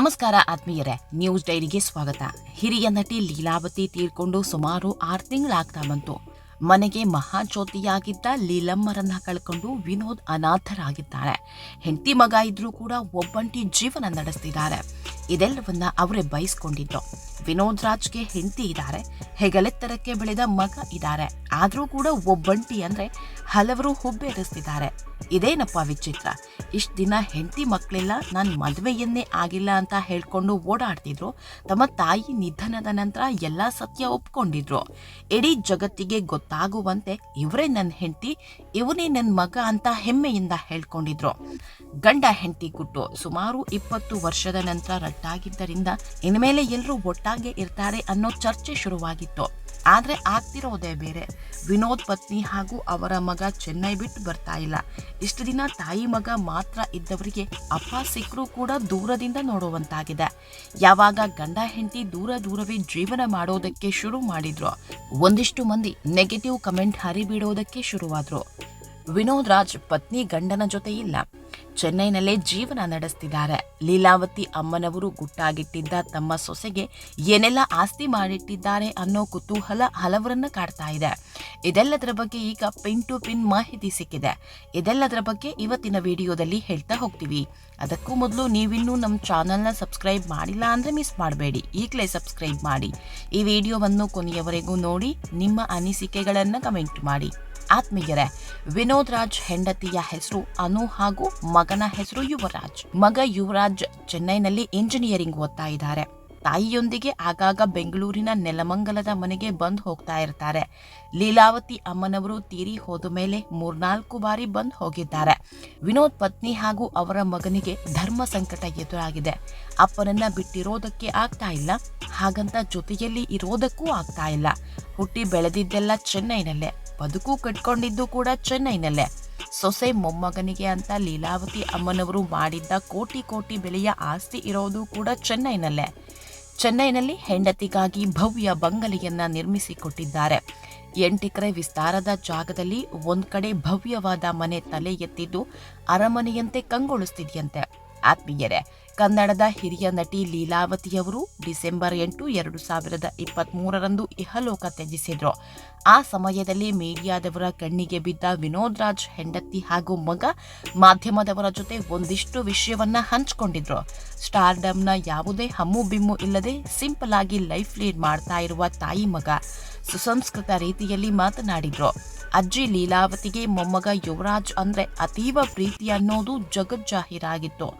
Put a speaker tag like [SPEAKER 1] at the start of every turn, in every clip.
[SPEAKER 1] ನಮಸ್ಕಾರ ಆತ್ಮೀಯರೇ, ನ್ಯೂಸ್ ಡೈರಿಗೆ ಸ್ವಾಗತ. ಹಿರಿಯ ನಟಿ ಲೀಲಾವತಿ ತೀರ್ಕೊಂಡು ಸುಮಾರು ಆರು ತಿಂಗಳಾಗ್ತಾ ಬಂತು. ಮನೆಗೆ ಮಹಾಜ್ಯೋತಿಯಾಗಿದ್ದ ಲೀಲಮ್ಮರನ್ನ ಕಳ್ಕೊಂಡು ವಿನೋದ್ ಅನಾಥರಾಗಿದ್ದಾರೆ. ಹೆಂಡತಿ ಮಗ ಇದ್ರೂ ಕೂಡ ಒಬ್ಬಂಟಿ ಜೀವನ ನಡೆಸ್ತಿದ್ದಾರೆ. ಇದೆಲ್ಲವನ್ನ ಅವರೇ ಬಯಸ್ಕೊಂಡಿದ್ರು. ವಿನೋದ್ ರಾಜ್ಗೆ ಹೆಂಡತಿ ಇದ್ದಾರೆ ಹೆಗಲೆತ್ತರಕ್ಕೆ ಬೆಳೆದ ಮಗ ಇದ್ದಾರೆ ಆದ್ರೂ ಕೂಡ ಒಬ್ಬಂಟಿ ಅಂದ್ರೆ ಹಲವರು ಹುಬ್ಬೇರಿಸ್ತಿದ್ದಾರೆ. ಇದೇನಪ್ಪ ವಿಚಿತ್ರ? ಇಷ್ಟ್ ದಿನ ಹೆಂಡತಿ ಮಕ್ಕಳೆಲ್ಲ ನಾನು ಮದುವೆಯನ್ನೇ ಆಗಿಲ್ಲ ಅಂತ ಹೇಳ್ಕೊಂಡು ಓಡಾಡ್ತಿದ್ರು. ತಮ್ಮ ತಾಯಿ ನಿಧನದ ನಂತರ ಎಲ್ಲ ಸತ್ಯ ಒಪ್ಕೊಂಡಿದ್ರು. ಇಡೀ ಜಗತ್ತಿಗೆ ಗೊತ್ತಾಗುವಂತೆ ಇವರೇ ನನ್ನ ಹೆಂಡತಿ, ಇವನೇ ನನ್ನ ಮಗ ಅಂತ ಹೆಮ್ಮೆಯಿಂದ ಹೇಳ್ಕೊಂಡಿದ್ರು. ಗಂಡ ಹೆಂಡತಿ ಗುಟ್ಟು ಸುಮಾರು ಇಪ್ಪತ್ತು ವರ್ಷದ ನಂತರ ರಟ್ಟಾಗಿದ್ದರಿಂದ ಇನ್ಮೇಲೆ ಎಲ್ಲರೂ ಒಟ್ಟಾಗೆ ಇರ್ತಾರೆ ಅನ್ನೋ ಚರ್ಚೆ ಶುರುವಾಗಿತ್ತು. ಆದ್ರೆ ಆಗ್ತಿರೋದೇ ಬೇರೆ. ವಿನೋದ್ ಪತ್ನಿ ಹಾಗೂ ಅವರ ಮಗ ಚೆನ್ನೈ ಬಿಟ್ಟು ಬರ್ತಾ ಇಲ್ಲ. ಇಷ್ಟು ದಿನ ತಾಯಿ ಮಗ ಮಾತ್ರ ಇದ್ದವರಿಗೆ ಅಪ್ಪ ಸಿಕ್ಕರೂ ಕೂಡ ದೂರದಿಂದ ನೋಡುವಂತಾಗಿದೆ. ಯಾವಾಗ ಗಂಡ ಹೆಂಡತಿ ದೂರ ದೂರವೇ ಜೀವನ ಮಾಡೋದಕ್ಕೆ ಶುರು ಮಾಡಿದ್ರು. ಒಂದಿಷ್ಟು ಮಂದಿ ನೆಗೆಟಿವ್ ಕಮೆಂಟ್ ಹರಿಬಿಡೋದಕ್ಕೆ ಶುರುವಾದ್ರು. ವಿನೋದ್ ರಾಜ್ ಪತ್ನಿ ಗಂಡನ ಜೊತೆ ಇಲ್ಲ. ಚೆನ್ನೈನಲ್ಲೇ ಜೀವನ ನಡೆಸ್ತಿದ್ದಾರೆ. ಲೀಲಾವತಿ ಅಮ್ಮನವರು ಗುಟ್ಟಾಗಿಟ್ಟಿದ್ದ ತಮ್ಮ ಸೊಸೆಗೆ ಏನೆಲ್ಲ ಆಸ್ತಿ ಮಾಡಿಟ್ಟಿದ್ದಾರೆ ಅನ್ನೋ ಕುತೂಹಲ ಹಲವರನ್ನ ಕಾಡ್ತಾ ಇದೆ. ಇದೆಲ್ಲದರ ಬಗ್ಗೆ ಈಗ ಪಿನ್ ಟು ಪಿನ್ ಮಾಹಿತಿ ಸಿಕ್ಕಿದೆ. ಇದೆಲ್ಲದರ ಬಗ್ಗೆ ಇವತ್ತಿನ ವಿಡಿಯೋದಲ್ಲಿ ಹೇಳ್ತಾ ಹೋಗ್ತೀವಿ. ಅದಕ್ಕೂ ಮೊದಲು ನೀವಿನ್ನೂ ನಮ್ಮ ಚಾನಲ್ನ ಸಬ್ಸ್ಕ್ರೈಬ್ ಮಾಡಿಲ್ಲ ಅಂದರೆ ಮಿಸ್ ಮಾಡಬೇಡಿ. ಈಗಲೇ ಸಬ್ಸ್ಕ್ರೈಬ್ ಮಾಡಿ. ಈ ವಿಡಿಯೋವನ್ನು ಕೊನೆಯವರೆಗೂ ನೋಡಿ, ನಿಮ್ಮ ಅನಿಸಿಕೆಗಳನ್ನು ಕಮೆಂಟ್ ಮಾಡಿ. ಆತ್ಮೀಯರೇ, ವಿನೋದ್ ರಾಜ್ ಹೆಂಡತಿಯ ಹೆಸರು ಅನು ಹಾಗೂ ಮಗನ ಹೆಸರು ಯುವರಾಜ್. ಮಗ ಯುವರಾಜ್ ಚೆನ್ನೈನಲ್ಲಿ ಇಂಜಿನಿಯರಿಂಗ್ ಓದ್ತಾ ಇದ್ದಾರೆ. ತಾಯಿಯೊಂದಿಗೆ ಆಗಾಗ ಬೆಂಗಳೂರಿನ ನೆಲಮಂಗಲದ ಮನೆಗೆ ಬಂದು ಹೋಗ್ತಾ ಇರ್ತಾರೆ. ಲೀಲಾವತಿ ಅಮ್ಮನವರು ತೀರಿ ಹೋದ ಮೇಲೆ ಮೂರ್ನಾಲ್ಕು ಬಾರಿ ಬಂದು ಹೋಗಿದ್ದಾರೆ. ವಿನೋದ್ ಪತ್ನಿ ಹಾಗೂ ಅವರ ಮಗನಿಗೆ ಧರ್ಮ ಸಂಕಟ ಎದುರಾಗಿದೆ. ಅಪ್ಪನನ್ನ ಬಿಟ್ಟಿರೋದಕ್ಕೆ ಆಗ್ತಾ ಇಲ್ಲ. ಹಾಗಂತ ಜೊತೆಯಲ್ಲಿ ಇರೋದಕ್ಕೂ ಆಗ್ತಾ ಇಲ್ಲ. ಹುಟ್ಟಿ ಬೆಳೆದಿದ್ದೆಲ್ಲ ಚೆನ್ನೈನಲ್ಲೇ. ಬದುಕು ಕಟ್ಕೊಂಡಿದ್ದು ಕೂಡ ಚೆನ್ನೈನಲ್ಲೇ. ಸೊಸೆ ಮೊಮ್ಮಗನಿಗೆ ಅಂತ ಲೀಲಾವತಿ ಅಮ್ಮನವರು ಮಾಡಿದ್ದ ಕೋಟಿ ಕೋಟಿ ಬೆಲೆಯ ಆಸ್ತಿ ಇರೋದು ಕೂಡ ಚೆನ್ನೈನಲ್ಲೇ. ಚೆನ್ನೈನಲ್ಲಿ ಹೆಂಡತಿಗಾಗಿ ಭವ್ಯ ಬಂಗಲೆಯನ್ನ ನಿರ್ಮಿಸಿಕೊಟ್ಟಿದ್ದಾರೆ. ಎಂಟೆಕರೆ ವಿಸ್ತಾರದ ಜಾಗದಲ್ಲಿ ಒಂದ್ ಕಡೆ ಭವ್ಯವಾದ ಮನೆ ತಲೆ ಎತ್ತಿದ್ದು ಅರಮನೆಯಂತೆ ಕಂಗೊಳಿಸ್ತಿದೆಯಂತೆ. ಆತ್ಮೀಯರೇ, ಕನ್ನಡದ ಹಿರಿಯ ನಟಿ ಲೀಲಾವತಿಯವರು ಡಿಸೆಂಬರ್ ಎಂಟು, ಎರಡು ಸಾವಿರದ ಇಪ್ಪತ್ತ್ ಮೂರರಂದು ಇಹಲೋಕ ತ್ಯಜಿಸಿದ್ರು. ಆ ಸಮಯದಲ್ಲಿ ಮೀಡಿಯಾದವರ ಕಣ್ಣಿಗೆ ಬಿದ್ದ ವಿನೋದ್ ರಾಜ್ ಹೆಂಡತಿ ಹಾಗೂ ಮಗ ಮಾಧ್ಯಮದವರ ಜೊತೆ ಒಂದಿಷ್ಟು ವಿಷಯವನ್ನ ಹಂಚಿಕೊಂಡಿದ್ರು. ಸ್ಟಾರ್ಡಮ್ನ ಯಾವುದೇ ಹಮ್ಮು ಬಿಮ್ಮು ಇಲ್ಲದೆ ಸಿಂಪಲ್ ಆಗಿ ಲೈಫ್ ಲೀಡ್ ಮಾಡ್ತಾ ಇರುವ ತಾಯಿ ಮಗ ಸುಸಂಸ್ಕೃತ ರೀತಿಯಲ್ಲಿ ಮಾತನಾಡಿದ್ರು. ಅಜ್ಜಿ ಲೀಲಾವತಿಗೆ ಮೊಮ್ಮಗ ಯುವರಾಜ್ ಅಂದ್ರೆ ಅತೀವ ಪ್ರೀತಿ ಅನ್ನೋದು ಜಗಜ್ಜಾಹೀರಾಗಿತ್ತು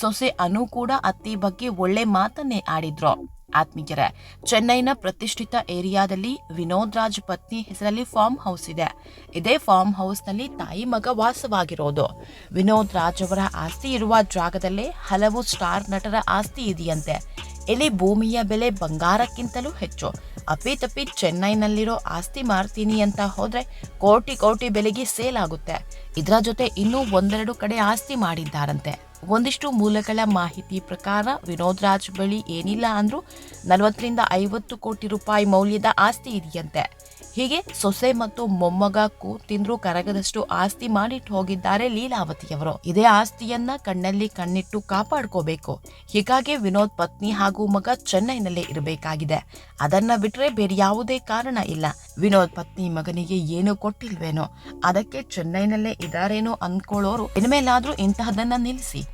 [SPEAKER 1] ಸೊಸೆ ಅನು ಕೂಡ ಅತ್ತಿ ಬಗ್ಗೆ ಒಳ್ಳೆ ಮಾತನ್ನೇ ಆಡಿದ್ರು. ಆತ್ಮೀಯರೇ, ಚೆನ್ನೈನ ಪ್ರತಿಷ್ಠಿತ ಏರಿಯಾದಲ್ಲಿ ವಿನೋದ್ ರಾಜ್ ಪತ್ನಿ ಹೆಸರಲ್ಲಿ ಫಾರ್ಮ್ ಹೌಸ್ ಇದೆ. ಇದೇ ಫಾರ್ಮ್ ಹೌಸ್ನಲ್ಲಿ ತಾಯಿ ಮಗ ವಾಸವಾಗಿರೋದು. ವಿನೋದ್ ರಾಜ್ ಅವರ ಆಸ್ತಿ ಇರುವ ಜಾಗದಲ್ಲೇ ಹಲವು ಸ್ಟಾರ್ ನಟರ ಆಸ್ತಿ ಇದೆಯಂತೆ. ಇಲ್ಲಿ ಭೂಮಿಯ ಬೆಲೆ ಬಂಗಾರಕ್ಕಿಂತಲೂ ಹೆಚ್ಚು. ಅಪ್ಪಿತಪ್ಪಿ ಚೆನ್ನೈನಲ್ಲಿರೋ ಆಸ್ತಿ ಮಾರ್ತೀನಿ ಅಂತ ಹೋದ್ರೆ ಕೋಟಿ ಕೋಟಿ ಬೆಲೆಗೆ ಸೇಲ್ ಆಗುತ್ತೆ. ಇದರ ಜೊತೆ ಇನ್ನೂ ಒಂದೆರಡು ಕಡೆ ಆಸ್ತಿ ಮಾಡಿದ್ದಾರಂತೆ. ಒಂದಿಷ್ಟು ಮೂಲಗಳ ಮಾಹಿತಿ ಪ್ರಕಾರ ವಿನೋದ್ ರಾಜ್ ಬಳಿ ಏನಿಲ್ಲ ಅಂದ್ರೂ ನಲವತ್ತರಿಂದ ಐವತ್ತು ಕೋಟಿ ರೂಪಾಯಿ ಮೌಲ್ಯದ ಆಸ್ತಿ ಇದೆಯಂತೆ. ಹೀಗೆ ಸೊಸೆ ಮತ್ತು ಮೊಮ್ಮಗ ಕೂತಿಂದ್ರು, ಕರಗದಷ್ಟು ಆಸ್ತಿ ಮಾಡಿಟ್ಟು ಹೋಗಿದ್ದಾರೆ ಲೀಲಾವತಿಯವರು. ಇದೇ ಆಸ್ತಿಯನ್ನ ಕಣ್ಣಲ್ಲಿ ಕಣ್ಣಿಟ್ಟು ಕಾಪಾಡ್ಕೋಬೇಕು. ಹೀಗಾಗಿ ವಿನೋದ್ ಪತ್ನಿ ಹಾಗೂ ಮಗ ಚೆನ್ನೈನಲ್ಲೇ ಇರಬೇಕಾಗಿದೆ. ಅದನ್ನ ಬಿಟ್ರೆ ಬೇರೆ ಯಾವುದೇ ಕಾರಣ ಇಲ್ಲ. ವಿನೋದ್ ಪತ್ನಿ ಮಗನಿಗೆ ಏನು ಕೊಟ್ಟಿಲ್ವೇನೋ, ಅದಕ್ಕೆ ಚೆನ್ನೈನಲ್ಲೇ ಇದಾರೇನೋ ಅನ್ಕೊಳ್ಳೋರು, ಇನ್ಮೇಲಾದ್ರೂ ಇಂತಹದನ್ನ ನಿಲ್ಲಿಸಿ